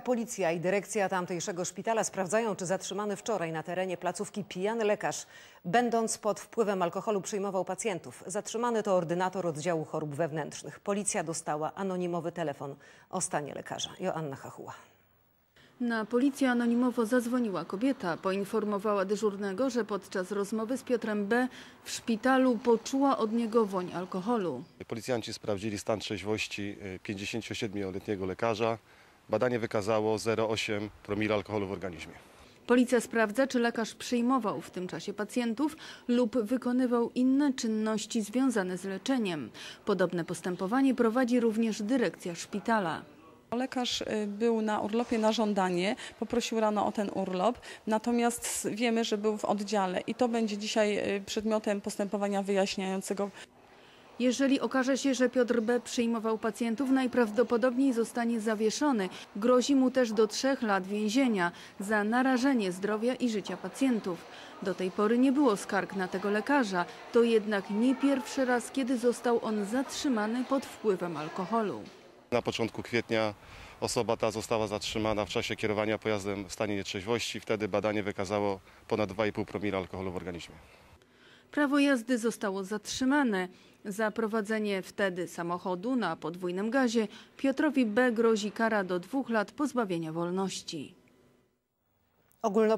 Policja i dyrekcja tamtejszego szpitala sprawdzają, czy zatrzymany wczoraj na terenie placówki pijany lekarz, będąc pod wpływem alkoholu, przyjmował pacjentów. Zatrzymany to ordynator oddziału chorób wewnętrznych. Policja dostała anonimowy telefon o stanie lekarza. Joanna Hachuła. Na policję anonimowo zadzwoniła kobieta. Poinformowała dyżurnego, że podczas rozmowy z Piotrem B. w szpitalu poczuła od niego woń alkoholu. Policjanci sprawdzili stan trzeźwości y, 57-letniego lekarza. Badanie wykazało 0,8 promila alkoholu w organizmie. Policja sprawdza, czy lekarz przyjmował w tym czasie pacjentów lub wykonywał inne czynności związane z leczeniem. Podobne postępowanie prowadzi również dyrekcja szpitala. Lekarz y, był na urlopie na żądanie, poprosił rano o ten urlop, natomiast wiemy, że był w oddziale i to będzie dzisiaj y, przedmiotem postępowania wyjaśniającego. Jeżeli okaże się, że Piotr B. przyjmował pacjentów, najprawdopodobniej zostanie zawieszony. Grozi mu też do trzech lat więzienia za narażenie zdrowia i życia pacjentów. Do tej pory nie było skarg na tego lekarza. To jednak nie pierwszy raz, kiedy został on zatrzymany pod wpływem alkoholu. Na początku kwietnia osoba ta została zatrzymana w czasie kierowania pojazdem w stanie nietrzeźwości. Wtedy badanie wykazało ponad 2,5 promila alkoholu w organizmie. Prawo jazdy zostało zatrzymane. Za prowadzenie wtedy samochodu na podwójnym gazie Piotrowi B. grozi kara do dwóch lat pozbawienia wolności. Ogólno